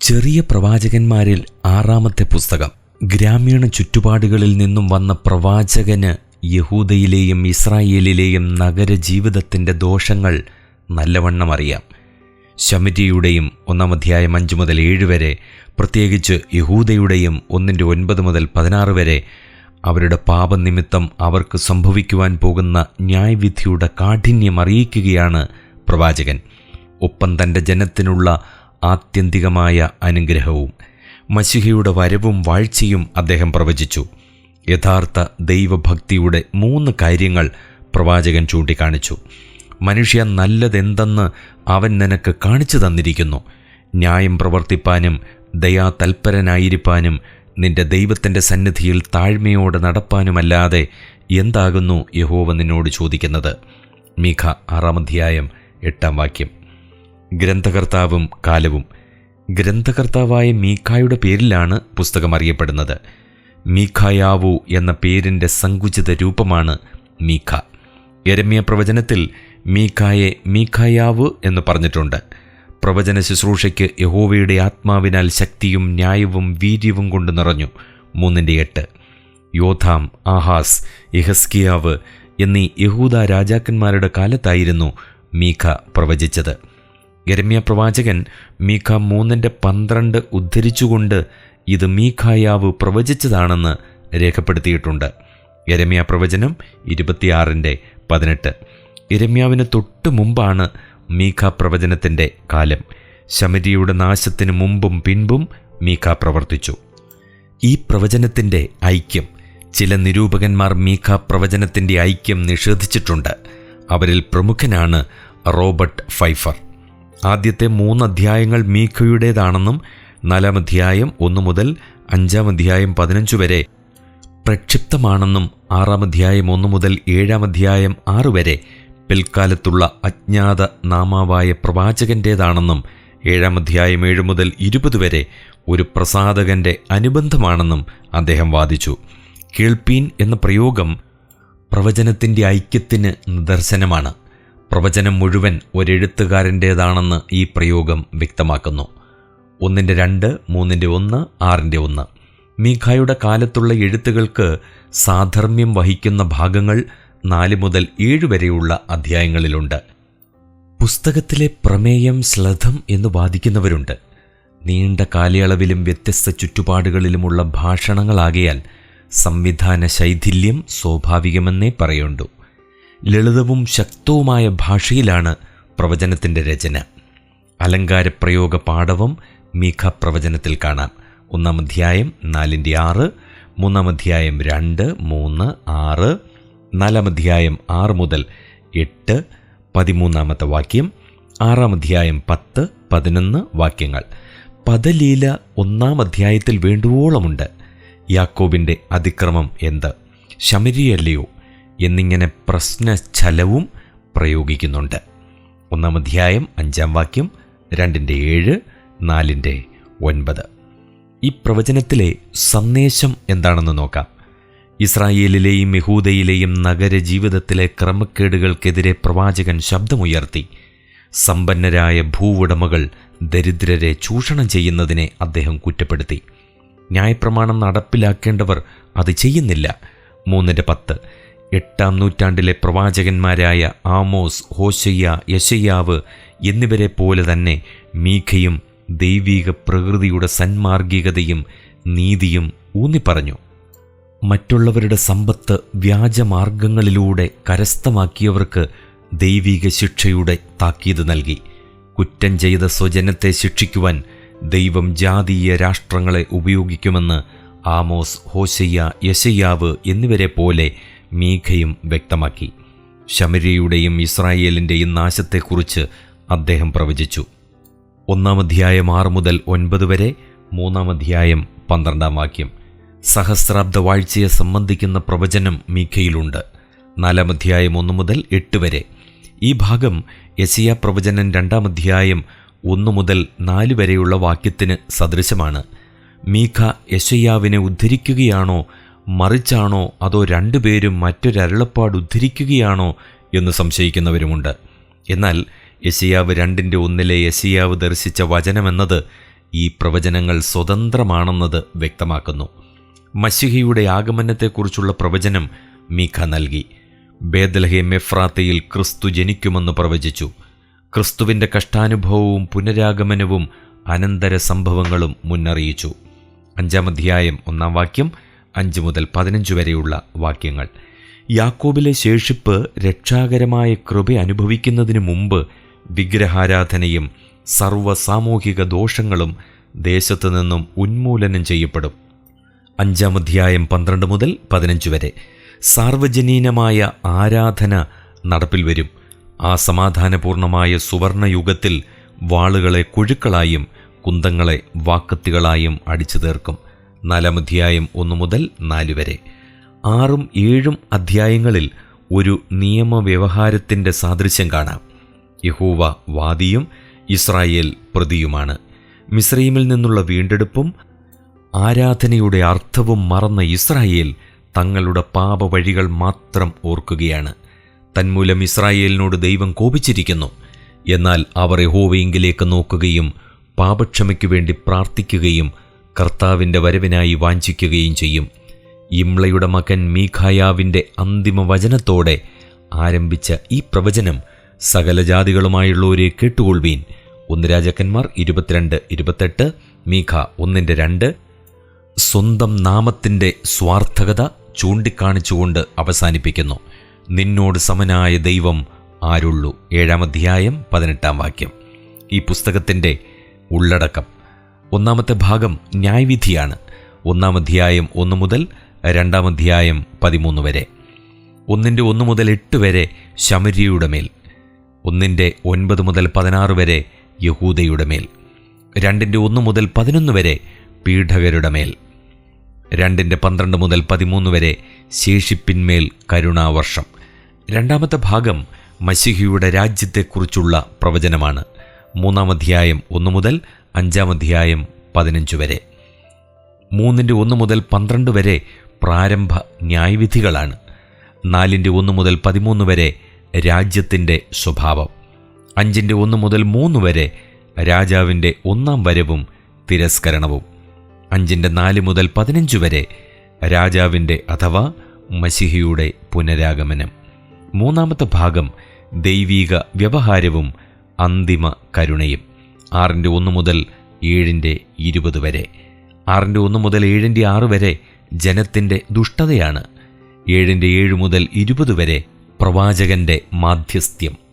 ചെറിയ പ്രവാചകന്മാരിൽ ആറാമത്തെ പുസ്തകം. ഗ്രാമീണ ചുറ്റുപാടുകളിൽ നിന്നും വന്ന പ്രവാചകന് യഹൂദയിലെയും ഇസ്രായേലിലെയും നഗര ജീവിതത്തിന്റെ ദോഷങ്ങൾ നല്ലവണ്ണം അറിയാം. ശമിതിയുടെയും ഒന്നാം അധ്യായം അഞ്ച് മുതൽ ഏഴ് വരെ പ്രത്യേകിച്ച് യഹൂദയുടെയും ഒന്നിന്റെ ഒൻപത് മുതൽ പതിനാറ് വരെ അവരുടെ പാപനിമിത്തം അവർക്ക് സംഭവിക്കുവാൻ പോകുന്ന ന്യായവിധിയുടെ കാഠിന്യം അറിയിക്കുകയാണ് പ്രവാചകൻ. ഒപ്പം തന്റെ ജനത്തിനുള്ള ആത്യന്തികമായ അനുഗ്രഹവും മസിഹയുടെ വരവും വാഴ്ചയും അദ്ദേഹം പ്രവചിച്ചു. യഥാർത്ഥ ദൈവഭക്തിയുടെ മൂന്ന് കാര്യങ്ങൾ പ്രവാചകൻ ചൂണ്ടിക്കാണിച്ചു. മനുഷ്യ നല്ലതെന്തെന്ന് അവൻ നിനക്ക് കാണിച്ചു തന്നിരിക്കുന്നു. ന്യായം പ്രവർത്തിപ്പാനും ദയാതൽപരനായിരിക്കാനും നിന്റെ ദൈവത്തിന്റെ സന്നിധിയിൽ താഴ്മയോടെ നടപ്പാനുമല്ലാതെ എന്താകുന്നു യഹോവ നിന്നോട് ചോദിക്കുന്നത്? മീഖ ആറാമധ്യായം എട്ടാം വാക്യം. ഗ്രന്ഥകർത്താവും കാലവും. ഗ്രന്ഥകർത്താവായ മീഖായുടെ പേരിലാണ് പുസ്തകം അറിയപ്പെടുന്നത്. മീഖായാവു എന്ന പേരിന്റെ സങ്കുചിത രൂപമാണ് മീഖ. എരമ്യ പ്രവചനത്തിൽ മീഖായെ മീഖായാവ് എന്ന് പറഞ്ഞിട്ടുണ്ട്. പ്രവചന ശുശ്രൂഷയ്ക്ക് യഹോവയുടെ ആത്മാവിനാൽ ശക്തിയും ന്യായവും വീര്യവും കൊണ്ട് നിറഞ്ഞു. മൂന്നിന്റെ എട്ട്. യോധാം ആഹാസ് യഹസ്കിയാവ് എന്നീ യഹൂദ രാജാക്കന്മാരുടെ കാലത്തായിരുന്നു മീഖ പ്രവചിച്ചത്. യരമ്യ പ്രവാചകൻ മീഖ മൂന്നിന്റെ പന്ത്രണ്ട് ഉദ്ധരിച്ചുകൊണ്ട് ഇത് മീഖായാവ് പ്രവചിച്ചതാണെന്ന് രേഖപ്പെടുത്തിയിട്ടുണ്ട്. യരമ്യ പ്രവചനം ഇരുപത്തിയാറിന്റെ പതിനെട്ട്. യരമ്യാവിന് തൊട്ട് മുമ്പാണ് മീഖ പ്രവചനത്തിന്റെ കാലം. ശമരിയുടെ നാശത്തിന് മുമ്പും പിൻപും മീഖ പ്രവർത്തിച്ചു. ഈ പ്രവചനത്തിന്റെ ഐക്യം ചില നിരൂപകന്മാർ മീഖ പ്രവചനത്തിന്റെ ഐക്യം നിഷേധിച്ചിട്ടുണ്ട്. അവരിൽ പ്രമുഖനാണ് റോബർട്ട് ഫൈഫർ. ആദ്യത്തെ മൂന്ന് അധ്യായങ്ങൾ മീഖയുടേതാണെന്നും നാലാം അധ്യായം ഒന്നു മുതൽ അഞ്ചാം അധ്യായം പതിനഞ്ച് വരെ പ്രക്ഷിപ്തമാണെന്നും ആറാം അധ്യായം ഒന്നു മുതൽ ഏഴാം അധ്യായം ആറ് വരെ പിൽക്കാലത്തുള്ള അജ്ഞാത നാമാവായ പ്രവാചകന്റേതാണെന്നും ഏഴാം അധ്യായം ഏഴ് മുതൽ ഇരുപത് വരെ ഒരു പ്രസാധകന്റെ അനുബന്ധമാണെന്നും അദ്ദേഹം വാദിച്ചു. കേൾപ്പീൻ എന്ന പ്രയോഗം പ്രവചനത്തിന്റെ ഐക്യത്തിന് നിദർശനമാണ്. പ്രവചനം മുഴുവൻ ഒരെഴുത്തുകാരന്റേതാണെന്ന് ഈ പ്രയോഗം വ്യക്തമാക്കുന്നു. ഒന്നിന്റെ രണ്ട് മൂന്നിന്റെ ഒന്ന് ആറിന്റെ ഒന്ന്. മീഖായുടെ കാലത്തുള്ള എഴുത്തുകൾക്ക് സാധർമ്യം വഹിക്കുന്ന ഭാഗങ്ങൾ നാല് മുതൽ ഏഴ് വരെയുള്ള അധ്യായങ്ങളിലുണ്ട്. പുസ്തകത്തിലെ പ്രമേയം ശ്ലഥം എന്ന് വാദിക്കുന്നവരുണ്ട്. നീണ്ട കാലയളവിലും വ്യത്യസ്ത ചുറ്റുപാടുകളിലുമുള്ള ഭാഷണങ്ങളാകയാൽ സംവിധാന ശൈഥില്യം സ്വാഭാവികമെന്നേ പറയുണ്ടു. ലളിതവും ശക്തവുമായ ഭാഷയിലാണ് പ്രവചനത്തിന്റെ രചന. അലങ്കാരപ്രയോഗ പാഠവും മീഖ പ്രവചനത്തിൽ കാണാം. ഒന്നാം അധ്യായം നാലിന്റെ ആറ് മൂന്നാം അധ്യായം രണ്ട് മൂന്ന് ആറ് നാലാം അധ്യായം ആറ് മുതൽ എട്ട് പതിമൂന്നാമത്തെ വാക്യം ആറാം അധ്യായം പത്ത് പതിനൊന്ന് വാക്യങ്ങൾ. പദലീല ഒന്നാം അധ്യായത്തിൽ വേണ്ടുവോളമുണ്ട്. യാക്കോബിന്റെ അതിക്രമം എന്ത്? ശമരിയല്ലയോ എന്നിങ്ങനെ പ്രശ്നച്ഛലവും പ്രയോഗിക്കുന്നുണ്ട്. ഒന്നാം അധ്യായം അഞ്ചാം വാക്യം രണ്ടിന്റെ ഏഴ് നാലിന്റെ ഒൻപത്. ഈ പ്രവചനത്തിലെ സന്ദേശം എന്താണെന്ന് നോക്കാം. ഇസ്രായേലിലെയും യഹൂദയിലെയും നഗര ജീവിതത്തിലെ ക്രമക്കേടുകൾക്കെതിരെ പ്രവാചകൻ ശബ്ദമുയർത്തി. സമ്പന്നരായ ഭൂവുടമകൾ ദരിദ്രരെ ചൂഷണം ചെയ്യുന്നതിനെ അദ്ദേഹം കുറ്റപ്പെടുത്തി. ന്യായപ്രമാണം നടപ്പിലാക്കേണ്ടവർ അത് ചെയ്യുന്നില്ല. മൂന്നിന്റെ പത്ത് എട്ടാം നൂറ്റാണ്ടിലെ പ്രവാചകന്മാരായ ആമോസ് ഹോശയ്യ യശയ്യാവ് എന്നിവരെ പോലെ തന്നെ മീഖയും ദൈവീക പ്രകൃതിയുടെ സന്മാർഗികതയും നീതിയും ഊന്നിപ്പറഞ്ഞു. മറ്റുള്ളവരുടെ സമ്പത്ത് വ്യാജമാർഗങ്ങളിലൂടെ കരസ്ഥമാക്കിയവർക്ക് ദൈവിക ശിക്ഷയുടെ താക്കീത് നൽകി. കുറ്റം ചെയ്ത സ്വജനത്തെ ശിക്ഷിക്കുവാൻ ദൈവം ജാതീയ രാഷ്ട്രങ്ങളെ ഉപയോഗിക്കുമെന്ന് ആമോസ് ഹോശയ്യ യശയ്യാവ് എന്നിവരെ പോലെ മീഖയും വ്യക്തമാക്കി. ശമരിയുടെയും ഇസ്രായേലിന്റെയും നാശത്തെക്കുറിച്ച് അദ്ദേഹം പ്രവചിച്ചു. ഒന്നാം അധ്യായം ആറ് മുതൽ ഒൻപത് വരെ മൂന്നാം അധ്യായം പന്ത്രണ്ടാം വാക്യം. സഹസ്രാബ്ദ വാഴ്ചയെ സംബന്ധിക്കുന്ന പ്രവചനം മീഖയിലുണ്ട്. നാലാം അധ്യായം ഒന്ന് മുതൽ എട്ട് വരെ. ഈ ഭാഗം യസിയ പ്രവചനം രണ്ടാം അധ്യായം ഒന്ന് മുതൽ നാല് വരെയുള്ള വാക്യത്തിന് സദൃശമാണ്. മീഖ യശയ്യാവിനെ ഉദ്ധരിക്കുകയാണോ മറിച്ചാണോ അതോ രണ്ടുപേരും മറ്റൊരരുളപ്പാട് ഉദ്ധരിക്കുകയാണോ എന്ന് സംശയിക്കുന്നവരുമുണ്ട്. എന്നാൽ യശിയാവ് രണ്ടിന്റെ ഒന്നിലെ യശിയാവ് ദർശിച്ച വചനമെന്നത് ഈ പ്രവചനങ്ങൾ സ്വതന്ത്രമാണെന്നത് വ്യക്തമാക്കുന്നു. മഷിഹയുടെ ആഗമനത്തെക്കുറിച്ചുള്ള പ്രവചനം മീഖ നൽകി. ബേദലഹെ എഫ്രാത്തയിൽ ക്രിസ്തു ജനിക്കുമെന്ന് പ്രവചിച്ചു. ക്രിസ്തുവിന്റെ കഷ്ടാനുഭവവും പുനരാഗമനവും അനന്തര സംഭവങ്ങളും മുന്നറിയിച്ചു. അഞ്ചാം അധ്യായം ഒന്നാം വാക്യം അഞ്ച് മുതൽ പതിനഞ്ച് വരെയുള്ള വാക്യങ്ങൾ. യാക്കോബിലെ ശേഷിപ്പ് രക്ഷാകരമായ കൃപ അനുഭവിക്കുന്നതിന് മുമ്പ് വിഗ്രഹാരാധനയും സർവ സാമൂഹിക ദോഷങ്ങളും ദേശത്തു നിന്നും ഉന്മൂലനം ചെയ്യപ്പെടും. അഞ്ചാം അധ്യായം പന്ത്രണ്ട് മുതൽ പതിനഞ്ച് വരെ സാർവജനീനമായ ആരാധന നടപ്പിൽ വരും. ആ സമാധാനപൂർണമായ സുവർണയുഗത്തിൽ വാളുകളെ കുഴുക്കളായും കുന്തങ്ങളെ വാക്കത്തികളായും അടിച്ചു തീർക്കും നാലാം അധ്യായം ഒന്ന് മുതൽ നാല് വരെ. ആറും ഏഴും അധ്യായങ്ങളിൽ ഒരു നിയമവ്യവഹാരത്തിന്റെ സാദൃശ്യം കാണാം. യഹൂവ വാദിയും ഇസ്രായേൽ പ്രതിയുമാണ്. മിസ്രൈമിൽ നിന്നുള്ള വീണ്ടെടുപ്പും ആരാധനയുടെ അർത്ഥവും മറന്ന ഇസ്രായേൽ തങ്ങളുടെ പാപവഴികൾ മാത്രം ഓർക്കുകയാണ്. തന്മൂലം ഇസ്രായേലിനോട് ദൈവം കോപിച്ചിരിക്കുന്നു. എന്നാൽ അവർ യഹോവയെങ്കിലേക്ക് നോക്കുകയും പാപക്ഷമയ്ക്കു വേണ്ടി പ്രാർത്ഥിക്കുകയും കർത്താവിന്റെ വരവിനായി വാഞ്ചിക്കുകയും ചെയ്യും. ഇംളയുടെ മകൻ മീഖായാവിന്റെ അന്തിമ വചനത്തോടെ ആരംഭിച്ച ഈ പ്രവചനം സകല ജാതികളുമായുള്ളവരെ കേട്ടുകൊള്ളുവീൻ. ഒന്ന് രാജാക്കന്മാർ ഇരുപത്തിരണ്ട് ഇരുപത്തെട്ട് മീഖ ഒന്നിന്റെ രണ്ട്. സ്വന്തം നാമത്തിന്റെ സ്വാർത്ഥകത ചൂണ്ടിക്കാണിച്ചുകൊണ്ട് അവസാനിപ്പിക്കുന്നു. നിന്നോട് സമനായ ദൈവം ആരുള്ളൂ? ഏഴാം അധ്യായം പതിനെട്ടാം വാക്യം. ഈ പുസ്തകത്തിന്റെ ഉള്ളടക്കം. ഒന്നാമത്തെ ഭാഗം ന്യായവിധിയാണ്. ഒന്നാം അധ്യായം ഒന്ന് മുതൽ രണ്ടാം അധ്യായം പതിമൂന്ന് വരെ. ഒന്നിന്റെ ഒന്ന് മുതൽ എട്ട് വരെ ശമര്യയുടെ മേൽ. ഒന്നിന്റെ ഒൻപത് മുതൽ പതിനാറ് വരെ യഹൂദയുടെ മേൽ. രണ്ടിന്റെ ഒന്ന് മുതൽ പതിനൊന്ന് വരെ പീഠകരുടെ മേൽ. രണ്ടിന്റെ പന്ത്രണ്ട് മുതൽ പതിമൂന്ന് വരെ ശേഷിപ്പിന്മേൽ കരുണാവർഷം. രണ്ടാമത്തെ ഭാഗം മസിഹിയുടെ രാജ്യത്തെക്കുറിച്ചുള്ള പ്രവചനമാണ്. മൂന്നാം അധ്യായം ഒന്ന് മുതൽ അഞ്ചാം അധ്യായം പതിനഞ്ച് വരെ. മൂന്നിന്റെ ഒന്ന് മുതൽ പന്ത്രണ്ട് വരെ പ്രാരംഭ ന്യായവിധികളാണ്. നാലിന്റെ ഒന്ന് മുതൽ പതിമൂന്ന് വരെ രാജ്യത്തിന്റെ സ്വഭാവം. അഞ്ചിന്റെ ഒന്ന് മുതൽ മൂന്ന് വരെ രാജാവിന്റെ ഒന്നാം വരവും തിരസ്കരണവും. അഞ്ചിന്റെ നാല് മുതൽ പതിനഞ്ച് വരെ രാജാവിന്റെ അഥവാ മസിഹിയുടെ പുനരാഗമനം. മൂന്നാമത്തെ ഭാഗം ദൈവീക വ്യവഹാരവും അന്തിമ കരുണയും. ആറിന്റെ ഒന്ന് മുതൽ ഏഴിന്റെ ഇരുപത് വരെ. ആറിന്റെ ഒന്ന് മുതൽ ഏഴിന്റെ ആറ് വരെ ജനത്തിന്റെ ദുഷ്ടതയാണ്. ഏഴിന്റെ ഏഴ് മുതൽ ഇരുപത് വരെ പ്രവാചകന്റെ മാധ്യസ്ഥ്യം.